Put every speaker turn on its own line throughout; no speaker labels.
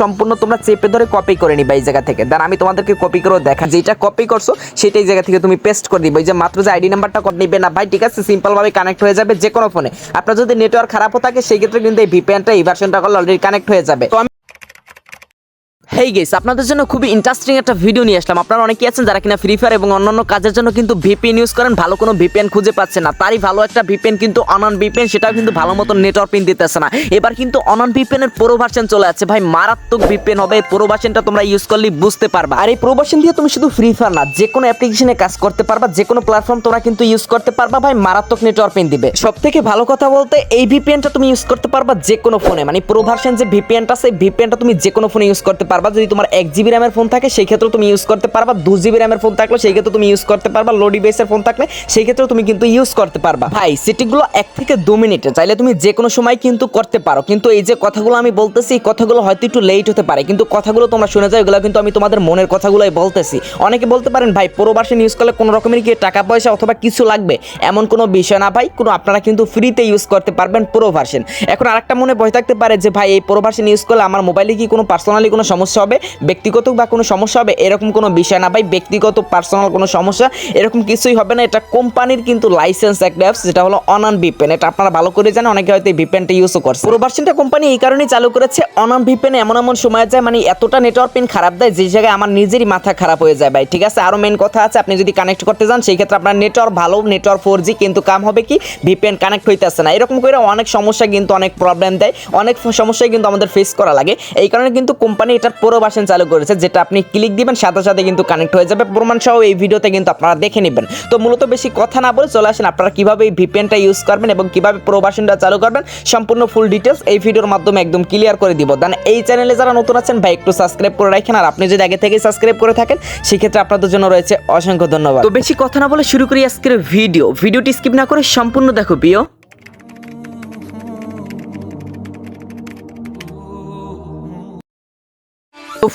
সম্পূর্ণ তোমরা চেপে ধরে কপি করে নিবা এই জায়গা থেকে। দেন আমি তোমাদেরকে কপি করে দেখা যেটা কপি করছ, সেটাই জায়গা থেকে তুমি পেস্ট করে দিবে যে মাত্র যে আইডি নাম্বারটা কট নিবে না, ভাই, ঠিক আছে? সিম্পল ভাবে কানেক্ট হয়ে যাবে যে কোনো ফোনে আপনার যদি নেটওয়ার্ক খারাপও থাকে সেই ক্ষেত্রে কিন্তু এই ভিপিএনটা এই ভার্সনটা করলে অলরেডি কানেক্ট হয়ে যাবে। তো হেই গেস আপনাদের জন্য খুবই ইন্টারেস্টিং একটা ভিডিও নিয়ে আসলাম। আপনারা অনেকেই আছেন যারা কিনা ফ্রি ফায়ার এবং অন্যান্য কাজের জন্য কিন্তু ভিপিএন ইউজ করেন, ভালো কোনো ভিপিএন খুঁজে পাচ্ছেন না। তারই ভালো একটা ভিপিএন কিন্তু অনন ভিপিএন সেটাও কিন্তু ভালো মতো নেটওয়ার্ক পিন দিতেছে না। এবার কিন্তু অনন ভিপিএন এর প্রো ভার্সন চলে আছে ভাই, মারাত্মক ভিপিএন হবে। প্রো ভার্সনটা তোমরা ইউজ করলে বুঝতে পারবা। আর এই প্রো ভার্সন দিয়ে তুমি শুধু ফ্রি ফায়ার না, যে কোনো অ্যাপ্লিকেশনে কাজ করতে পারবা, যে কোনো প্ল্যাটফর্ম তোমরা কিন্তু ইউজ করতে পারবা। ভাই, মারাত্মক নেটওয়ার্ক পিন দিবে। সব থেকে ভালো কথা বলতে, এই ভিপিএনটা তুমি ইউজ করতে পারবা যে কোনো ফোনে মানে প্রো ভার্সন যে ভিপিএনটা সেই ভিপিএনটা তুমি যে কোনো ফোনে ইউজ করতে পারবা। যদি তোমার এক জিবি র্যামের ফোন থাকে, সেই ক্ষেত্রে তুমি ইউজ করতে পারবা। দু জিবি র্যামের ফোন থাকলে সেই ক্ষেত্রে তুমি ইউজ করতে পারবা। লো ডিভাইসের ফোন থাকলে সেই ক্ষেত্রে তুমি কিন্তু ইউজ করতে পারবা। ভাই সেটিংগুলো এক থেকে দু মিনিটে। চাইলে তুমি যে কোনো সময় কিন্তু করতে পারো। কিন্তু এই যে কথাগুলো আমি বলতেছি, এই কথাগুলো হয়তো একটু লেট হতে পারে। কিন্তু কথাগুলো তোমরা শুনে যাও, এগুলো কিন্তু আমি তোমাদের মনের কথাগুলোই বলতেছি। অনেকে বলতে পারেন, ভাই পুরো ভার্সন ইউজ করলে কোনো রকমের কি টাকা পয়সা অথবা কিছু লাগবে? এমন কোনো বিষয় না, ভাই। কোনো আপনারা কিন্তু ফ্রিতে ইউজ করতে পারবেন প্রো ভার্সন এখন আরেকটা মনে ভয় থাকতে পারে যে, ভাই, এই প্রো ভার্সন ইউজ করলে আমার মোবাইলে কি কোনো পার্সোনালি কোনো সমস্যা হবে, ব্যক্তিগত বা কোনো সমস্যা হবে, এরকম কোনো বিষয় না ভাই, ব্যক্তিগত পার্সোনাল কোনো সমস্যা, এরকম কিছুই হবে না। এটা কোম্পানির কিন্তু লাইসেন্স একটা অ্যাপস যেটা হলো অনান ভিপেন এটা আপনারা ভালো করে জানেন, অনেকে হয়তো এই ভিপেনটা ইউজও করছে। পুরো ভার্সনটা কোম্পানি এই কারণেই চালু করেছে অনান ভিপেন এমন এমন সময় যায় মানে এতটা নেটওয়ার্ক পিন খারাপ দেয়, যে জায়গায় আমার নিজেরই মাথা খারাপ হয়ে যায় ভাই। ঠিক আছে? আরও মেন কথা আছে, আপনি যদি কানেক্ট করতে যান, সেই ক্ষেত্রে আপনার নেটওয়ার্ক ভালো নেটওয়ার্ক ফোর জি কিন্তু কাম হবে কি? ভিপেন কানেক্ট হইতেছে না। এরকম করে অনেক সমস্যা কিন্তু অনেক প্রবলেম দেয়, অনেক সমস্যায় কিন্তু আমাদের ফেস করা লাগে। এই কারণে কিন্তু কোম্পানি এটার পুরো ভার্সন চালু করেছে, যেটা আপনি ক্লিক দিবেন, সাথে সাথে কিন্তু কানেক্ট হয়ে যাবে। প্রমাণ সহ এই ভিডিওতে কিন্তু আপনারা দেখে নেবেন। তো মূলত বেশি কথা না বলে চলে আসেন, আপনারা কীভাবে এই ভিপিএনটা ইউজ করবেন এবং কীভাবে প্রো ভার্সনটা চালু করবেন, সম্পূর্ণ ফুল ডিটেলস এই ভিডিওর মাধ্যমে একদম ক্লিয়ার করে দিব। দেন এই চ্যানেলে যারা নতুন আছেন, ভাই, একটু সাবস্ক্রাইব করে রাখেন, আর আপনি যদি আগে থেকে সাবস্ক্রাইব করে থাকেন, সেক্ষেত্রে আপনাদের জন্য রয়েছে অসংখ্য ধন্যবাদ। তো বেশি কথা না বলে শুরু করি আজকের ভিডিও ভিডিওটি স্কিপ না করে সম্পূর্ণ দেখো, প্রিয়।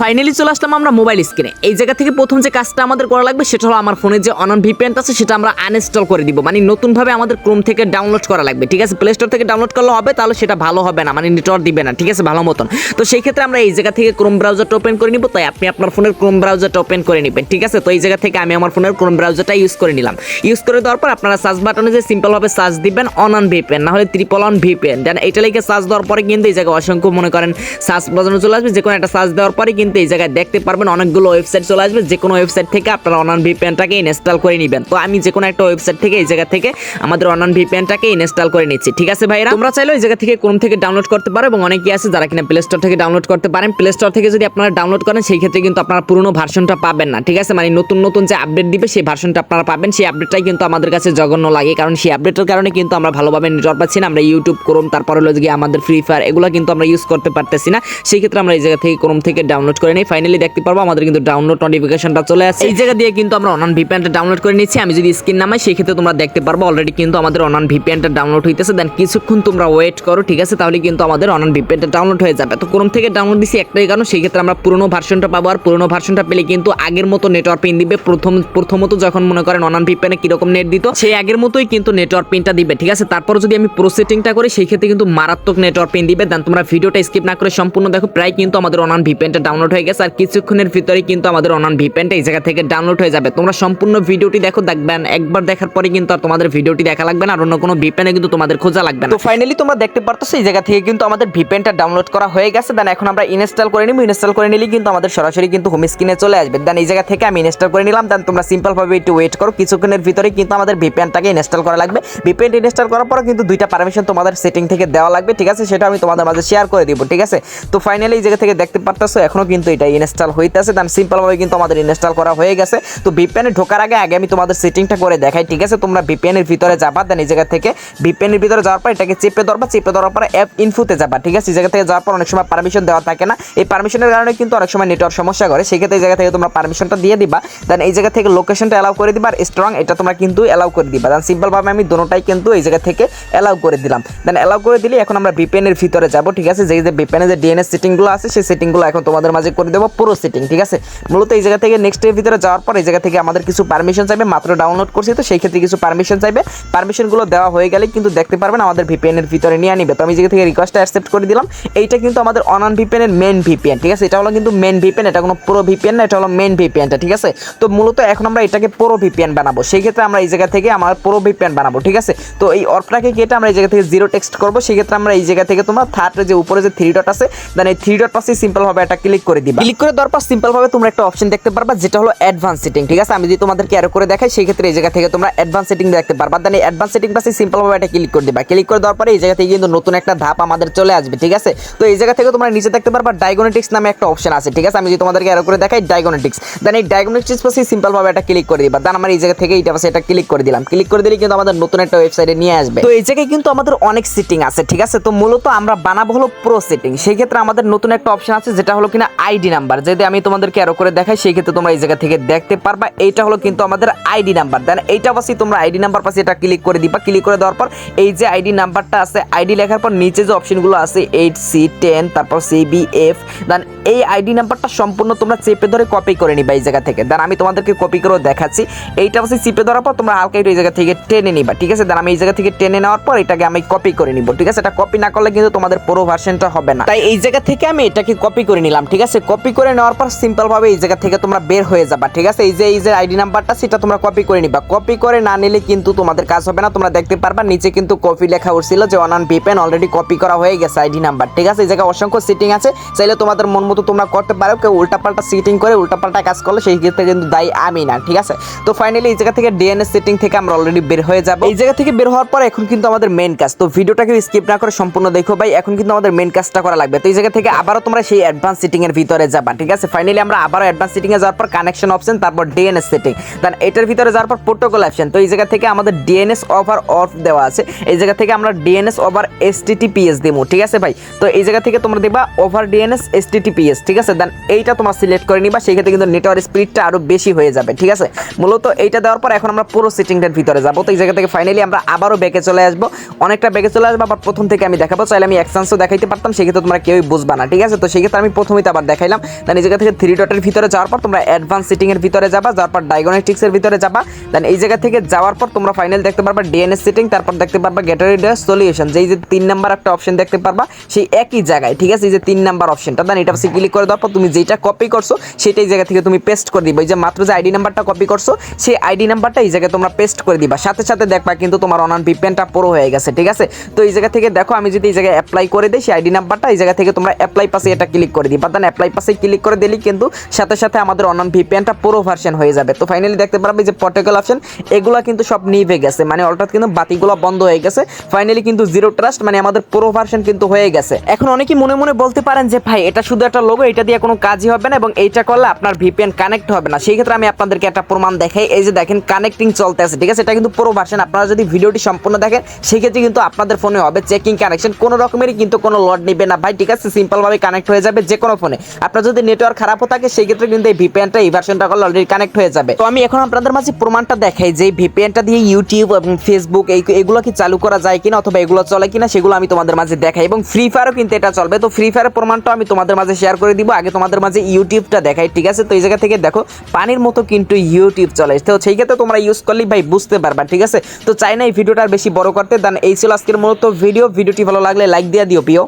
ফাইনালি চলে আসলাম আমরা মোবাইল স্ক্রিনে এই জায়গা থেকে প্রথম যে কাজটা আমাদের করা লাগবে সেটা হলো আমার ফোনে যে অনন ভিপিএনটা আছে সেটা আমরা আনইনস্টল করে দিব। মানে নতুনভাবে আমাদের ক্রোম থেকে ডাউনলোড করা লাগবে। ঠিক আছে? প্লে স্টোর থেকে ডাউনলোড করলে হবে, তাহলে সেটা ভালো হবে না। মানে নেটওয়ার্ক দিবে না। ঠিক আছে? ভালো মতন। তো সেই ক্ষেত্রে আমরা এই জায়গা থেকে ক্রোম ব্রাউজারটা ওপেন করে নিব। তাই আপনি আপনার ফোনের ক্রোম ব্রাউজারটা ওপেন করে নেবেন। ঠিক আছে? তো এই জায়গা থেকে আমি আমার ফোনের ক্রোম ব্রাউজারটা ইউজ করে নিলাম। ইউজ করে দেওয়ার পর আপনারা সার্চ বাটনে যে সিম্পলভাবে সার্চ দিবেন অনন ভিপিএন না হলে ত্রিপল অন ভিপিএন দেন এটা লিখে সার্চ দেওয়ার পরে কিন্তু এই জায়গায় অসংখ্য, মনে করেন সার্চ বাজানো চলে আসবে। যে কোনো একটা সার্চ দেওয়ার পরে কিন্তু এই জায়গায় দেখতে পারবেন অনেকগুলো ওয়েবসাইট চলে আসবে। যে কোনো ওয়েবসাইট থেকে আপনারা অনলাইন ভিপিএনটাকে ইনস্টল করে নেবেন। তো আমি যে কোনো একটা ওয়েবসাইট থেকে এই জায়গা থেকে আমাদের অনলাইন ভিপিএনটাকে ইনস্টল করে নিচ্ছি। ঠিক আছে ভাইরা? তোমরা চাইলে এই জায়গা থেকে ক্রোম থেকে ডাউনলোড করতে পারো এবং অনেকেই আছে যারা কিনা প্লে স্টোর থেকে ডাউনলোড করতে পারেন। প্লে স্টোর থেকে যদি আপনারা ডাউনলোড করেন, সেই ক্ষেত্রে কিন্তু আপনারা পুরনো ভার্সনটা পাবেন না। ঠিক আছে? মানে নতুন নতুন যে আপডেট দিবে, সেই ভার্সনটা আপনারা পাবেন। সেই আপডেটটাই কিন্তু আমাদের কাছে জঘন্য লাগে। কারণ সেই আপডেটের কারণে কিন্তু আমরা ভালোভাবে নেটওয়ার্ক পাচ্ছি না। আমরা ইউটিউব ক্রোম তারপর হলো গিয়ে আমাদের ফ্রি ফায়ার এগুলো কিন্তু আমরা ইউজ করতে পারতেছি না। সেই ক্ষেত্রে আমরা এই জায়গা থেকে ক্রোম থেকে ডাউনলোড করে নিই। ফাইনালি দেখতে পারব, আমাদের কিন্তু ডাউনলোড নোটিফিকেশনটা চলে আসে এই জায়গা দিয়ে কিন্তু আমরা অনলাইন ভিপিএনটা ডাউনলোড করে নিচ্ছি। আমি যদি স্ক্রিন নামাই সেই ক্ষেত্রে তোমরা দেখতে পারব অলরেডি কিন্তু আমাদের অনলাইন ভিপিএনটা ডাউনলোড হইতেছে। দেন কিছুক্ষণ তোমরা ওয়েট করো, ঠিক আছে? তাহলে কিন্তু আমাদের অনলাইন ভিপিএনটা ডাউনলোড হয়ে যাবে। তো কোন থেকে ডাউনলোড দিছি একটাই কারণ সেই ক্ষেত্রে আমরা পুরোনো ভার্সনটা পাবো। আর পুরোনো ভার্সনটা পেলে কিন্তু আগের মতো নেটওয়ার্ক পিন দিবে। প্রথম প্রথমত যখন মনে করেন অনলাইন ভিপিএনে কীরকম নেট দিত, সেই আগের মতোই কিন্তু নেটওয়ার্ক পিনটা দিবে, ঠিক আছে? তারপর যদি আমি প্রো সেটিংটা করি সেই ক্ষেত্রে কিন্তু মারাত্মক নেটওয়ার্ক পিন দিবে। দেন তোমরা ভিডিওটা স্কিপ না করে সম্পূর্ণ দেখো। প্রায় কিন্তু আমাদের অনলাইন ভিপিএনটা ডাউনলোড হয়ে গেছে, আর কিছুক্ষণের ভিতরে কিন্তু আমাদের অনলাইন ভিপিএনটা এই জায়গা থেকে ডাউনলোড হয়ে যাবে। তোমরা সম্পূর্ণ ভিডিওটি দেখো, দেখবেন, একবার দেখার পরে কিন্তু আর তোমাদের ভিডিওটি দেখা লাগবে না, আর অন্য কোনো ভিপিএনে কিন্তু তোমাদের খোঁজা লাগবে না। তো ফাইনালি তোমরা দেখতে পারতো এই জায়গা থেকে কিন্তু আমাদের ভিপিএনটা ডাউনলোড করা হয়ে গেছে দেন এখন আমরা ইনস্টল করে নিব ইনস্টল করে নিলে কিন্তু আমাদের সরাসরি কিন্তু হোম স্ক্রিনে চলে আসবে। দেন এই জায়গা থেকে আমি ইনস্টল করে নিলাম দেন তোমরা সিম্পল ভাবে একটু ওয়েট করো, কিছুক্ষণের ভিতরে কিন্তু আমাদের ভিপিএনটাকে ইনস্টল করা লাগবে। ভিপেন ইনস্টল করার পর কিন্তু দুইটা পারমিশন তোমাদের সেটিং থেকে দেওয়া লাগবে, ঠিক আছে? সেটা আমি তোমাদের মাঝে শেয়ার করে দিব, ঠিক আছে? তো ফাইনালি এই জায়গা থেকে দেখতে পারতেছো, এখনও কিন্তু এটা ইনস্টল হইতেছে। দেন সিম্পল ভাবে কিন্তু আমাদের ইনস্টল করা হয়ে গেছে। তো ভিপিএন ঢোকার আগে আগে আমি তোমাদের সেটিংটা করে দেখাই, ঠিক আছে? তোমরা ভিপিএন এর ভিতরে যাবা দেন এই জায়গা থেকে ভিপিএন এর ভিতরে যাওয়ার পর এটাকে চেপে ধরবা, চেপে ধরার পর অ্যাপ ইনফুতে যাবা, ঠিক আছে? এই জায়গা থেকে যাওয়ার পর অনেক সময় পারমিশন দেওয়া থাকে না। এই পারমিশনের কারণে কিন্তু অনেক সময় নেটওয়ার্ক সমস্যা করে। সেক্ষেত্রে এই জায়গা থেকে তোমরা পারমিশনটা দিয়ে দিবা দেন এই জায়গা থেকে লোকেশনটা অ্যালাউ করে দিবা, আর স্ট্রং এটা তোমরা কিন্তু অ্যালাউ করে দিবা। দেন সিম্পল ভাবে আমি দুটোটাই কিন্তু এই জায়গা থেকে অ্যালাউ করে দিলাম। দেন অ্যালাউ করে দিলে এখন আমরা ভিপিএন এর ভিতরে যাব, ঠিক আছে? যে যে ভিপিএন এর যে ডিএনএস সেটিংগুলো আছে, সেই সেটিংগুলো এখন তোমাদের করে দেবো পুরো সেটিং ঠিক আছে? মূলত এই জায়গা থেকে নেক্সট এর ভিতরে যাওয়ার পর এই জায়গা থেকে আমাদের কিছু পারমিশন চাইবে, মাত্র ডাউনলোড করছি তো সেই ক্ষেত্রে কিছু পারমিশন চাইবে। পারমিশনগুলো দেওয়া হয়ে গেলে কিন্তু দেখতে পারবেন আমাদের ভিপিএন এর ভিতরে নিয়ে নিবে তো আমি জায়গা থেকে রিকোয়েস্টটা অ্যাকসেপ্ট করে দিলাম, এইটা কিন্তু আমাদের অনন ভিপিএন এর মেন ভিপিএন ঠিক আছে? এটা হলো কিন্তু মেন ভিপিএন এটা কোনো পুরো ভিপিএন না, এটা হলো মেন ভিপিএনটা ঠিক আছে? তো মূলত এখন আমরা এটাকে পুরো ভিপিএন বানাবো। সেই ক্ষেত্রে আমরা এই জায়গা থেকে আমার পুরো ভিপিএন বানাবো, ঠিক আছে? তো এই অর্পটাকে কেটে আমরা এই জায়গা থেকে জিরো টেক্সট করব, সেই ক্ষেত্রে আমরা এই জায়গা থেকে তোমরা থার্ড যে উপরে যে থ্রি ডট আছে দেন এই থ্রি ডট পাশে সিম্পল ভাবে একটা ক্লিক করে দিবা। ক্লিক করে দেওয়ার পর সিম্পল ভাবে তোমরা একটা অপশন দেখতে পারবা, যেটা হলো অ্যাডভান্স সেটিং ঠিক আছে? আমি যদি তোমাদেরকে আরও করে দেখাই, সেই ক্ষেত্রে এই জায়গা থেকে তোমরা অ্যাডভান্স সেটিং দেখতে পারবা। দেন অ্যাডভান্স সেটিং পাশে সিম্পল ভাবে একটা ক্লিক করে দিবা। ক্লিক করে দেওয়ার পরে এই জায়গা থেকে কিন্তু নতুন একটা ধাপ আমাদের চলে আসবে, ঠিক আছে? তো এই জায়গা থেকে তোমরা নিচে দেখতে পারবা ডায়াগোনেটিক্স নামে একটা অপশন আছে, ঠিক আছে? আমি যদি তোমাদেরকে আরও করে দেখাই ডায়াগোনেটিক্স দেন এই ডায়াগোনেটিক্স পাশে সিম্পল ভাবে একটা ক্লিক করে দিবা। দেন আমার এই জায়গা থেকে এইটা পাশে এটা ক্লিক করে দিলাম। ক্লিক করে দিলে কিন্তু আমাদের নতুন একটা ওয়েবসাইটে নিয়ে আসবে। তো এই জায়গায় কিন্তু আমাদের অনেক সেটিং আছে, ঠিক আছে? তো মূলত আমরা বানাবো হলো প্রো সেটিং সেই ক্ষেত্রে আমাদের নতুন একটা অপশন আছে, যেটা হলো কিনা আইডি নাম্বার। যদি আমি তোমাদেরকে আরও করে দেখাই, সেই ক্ষেত্রে তোমরা এই জায়গা থেকে দেখতে পারবা। এইটা হলো কিন্তু আমাদের আইডি নাম্বার। দেন এইটা পাশে তোমরা আইডি নাম্বার পাশে এটা ক্লিক করে দিবা। ক্লিক করে দেওয়ার পর এই যে আইডি নাম্বারটা আছে, আইডি লেখার পর নিচে যে অপশনগুলো আছে, এইট সি টেন, তারপর সি বি এফ, দেন এই আইডি নাম্বারটা সম্পূর্ণ তোমরা চেপে ধরে কপি করে নিবা এই জায়গা থেকে। দেন আমি তোমাদেরকে কপি করেও দেখাচ্ছি। এইটা পাশে চেপে ধরার পর তোমরা হালকা একটু এই জায়গা থেকে টেনে নিবা, ঠিক আছে? দেন আমি এই জায়গা থেকে টেনে নেওয়ার পর এটাকে আমি কপি করে নিব, ঠিক আছে? এটা কপি না করলে কিন্তু তোমাদের পুরো ভার্সনটা হবে না। তাই এই জায়গা থেকে আমি এটাকে কপি করে নিলাম, ঠিক আছে? কপি করে নেওয়ার পর সিম্পল ভাবে এই জায়গা থেকে তোমরা বের হয়ে যাবা, ঠিক আছে? এই যে এই যে আইডি নাম্বারটা সেটা তোমরা কপি করে নিবা। কপি করে না নিলে কিন্তু তোমাদের কাজ হবে না, তোমরা দেখতে পারবা, নিচে কিন্তু কপি লেখা উঠছিল যে অনান ভিপেন অলরেডি কপি করা হয়ে গেছে আইডি নাম্বার ঠিক আছে? এই জায়গায় অসংখ্য সিটিং আছে। চাইলে তোমাদের মন মতো তোমরা করতে পারো, কেউ উল্টাপাল্টা সিটিং করে উল্টাপাল্টা কাজ করলে সেই ক্ষেত্রে কিন্তু দায়ী আমি না, ঠিক আছে? তো ফাইনালি এই জায়গা থেকে ডিএনএস সিটিং থেকে আমরা অলরেডি বের হয়ে যাব। এই জায়গা থেকে বের হওয়ার পর এখন কিন্তু আমাদের মেন কাজ। তো ভিডিওটাকে স্কিপ না করে সম্পূর্ণ দেখো ভাই, এখন কিন্তু আমাদের মেন কাজটা করা লাগবে। তো এই জায়গা থেকে আবারও তোমরা সেই অ্যাডভান্স সিটিং এর ভিতরে যাবা, ঠিক আছে? ফাইনালি আমরা আবারও অ্যাডভান্স সেটিং এ যাওয়ার পর কানেকশন অপশন তারপর ডিএনএস সেটিং দেন এটার ভিতরে যাওয়ার পর প্রোটোকল অপশন তো এই জায়গা থেকে আমাদের ডিএনএস ওভার অফ দেওয়া আছে। এই জায়গা থেকে আমরা ডিএনএস ওভার এসটিটিপিএস দেবো ঠিক আছে ভাই? তো এই জায়গা থেকে তোমরা দেখবা ওভার ডিএনএস এসটিটিপিএস ঠিক আছে? দেন এইটা তোমার সিলেক্ট করে নিবা, সেই ক্ষেত্রে কিন্তু নেটওয়ার্ক স্পিডটা আরও বেশি হয়ে যাবে, ঠিক আছে? মূলত এইটা দেওয়ার পর এখন আমরা পুরো সেটিংটার ভিতরে যাব। তো এই জায়গা থেকে ফাইনালি আমরা আবারও ব্যাকে চলে আসব। অনেকটা ব্যাকে চলে আসব, আবার প্রথম থেকে আমি দেখাবো। চাইলে আমি এক্সান্সও দেখাইতে পারতাম, সেক্ষেত্রে তোমরা কেউই বুঝবা না, ঠিক আছে? তো সেক্ষেত্রে আমি প্রথমেই তো আবার দেখাইলাম। দেন এই জায়গা থেকে থ্রি ডটের ভিতরে যাওয়ার পর তোমরা অ্যাডভান্স সেটিং এর ভিতরে যাবা, যাওয়ার পর ডায়াগনস্টিক্সের ভিতরে যাবা। দেন এই জায়গা থেকে যাওয়ার পর তোমরা ফাইনাল দেখতে পারবা ডিএনএস সেটিং তারপর দেখতে পারবা গ্যাটারি ডে সলিউশন যেই যে তিন নাম্বার একটা অপশন দেখতে পারবা, সেই একই জায়গায়, ঠিক আছে? এই যে তিন নাম্বার অপশনটা দেন এটা ক্লিক করে দেওয়ার পর তুমি যেটা কপি করছ, সেটাই জায়গা থেকে তুমি পেস্ট করে দিবা। এই যে মাত্র যে আইডি নাম্বারটা কপি করছ, সেই আইডি নাম্বারটা এই জায়গায় তোমরা পেস্ট করে দিবা। সাথে সাথে দেখবা কিন্তু তোমার অনলাইন ভিপিএনটা পুরো হয়ে গেছে, ঠিক আছে? তো এই জায়গা থেকে দেখো, আমি যদি এই জায়গায় অ্যাপ্লাই করে দিই, সেই আইডি নাম্বারটা এই জায়গা থেকে তোমরা অ্যাপ্লাই পাশে এটা ক্লিক করে দিবা। দেন অ্যাপ্লাই পাশে ক্লিক করে দিলেই কিন্তু সাথে সাথে আমাদের অনলাইন ভিপিএনটা পুরো ভার্সন হয়ে যাবে। তো ফাইনালি দেখতে পারবে যে প্রটোকল অপশন এগুলো কিন্তু সব নিভে গেছে। মানে অর্থাৎ কিন্তু বাতিগুলো বন্ধ হয়ে গেছে। ফাইনালি কিন্তু জিরো ট্রাস্ট মানে আমাদের পুরো ভার্সন কিন্তু হয়ে গেছে। এখন অনেকেই মনে মনে বলতে পারেন যে, ভাই, এটা শুধু একটা লোগো এটা দিয়ে কোনো কাজই হবে না এবং এইটা করলে আপনার ভিপিএন কানেক্ট হবে না। সেই ক্ষেত্রে আমি আপনাদেরকে একটা প্রমাণ দেখাই। এই যে দেখেন কানেক্টিং চলতে আছে ঠিক আছে? এটা কিন্তু পুরো ভার্সন আপনারা যদি ভিডিওটি সম্পূর্ণ দেখেন সেই ক্ষেত্রে কিন্তু আপনাদের ফোনে হবে চেকিং কানেকশন কোনো রকমেরই কিন্তু কোনো লড নেবে না। ভাই, ঠিক আছে? সিম্পলভাবে কানেক্ট হয়ে যাবে যে কোনো ফোনে আপনার যদি নেটওয়ার্ক খারাপও থাকে সেই ক্ষেত্রে কিন্তু এই ভিপিএনটা এই ভার্সনটা করলে অলরেডি কানেক্ট হয়ে যাবে। তো আমি এখন আপনাদের মাঝে প্রমাণটা দেখাই যে ভিপিএনটা দিয়ে ইউটিউব এবং ফেসবুক এই এগুলো কি চালু করা যায় কিনা অথবা এগুলো চলে কিনা, সেগুলো আমি তোমাদের মাঝে দেখাই এবং ফ্রি ফায়ারও কিন্তু এটা চলবে। তো ফ্রি ফায়ারের প্রমাণটা আমি তোমাদের মাঝে শেয়ার করে দিব। আগে তোমাদের মাঝে ইউটিউবটা দেখাই, ঠিক আছে? তো এই জায়গা থেকে দেখো, পানির মতো কিন্তু ইউটিউব চলে তো সেই ক্ষেত্রে তোমরা ইউজ করলেই ভাই বুঝতে পারবা, ঠিক আছে? তো চাই না এই ভিডিওটা আর বেশি বড় করতে। দেন এই ছিল আজকের মূলত ভিডিও ভিডিওটি ভালো লাগলে লাইক দিয়ে দিও, প্রিয়।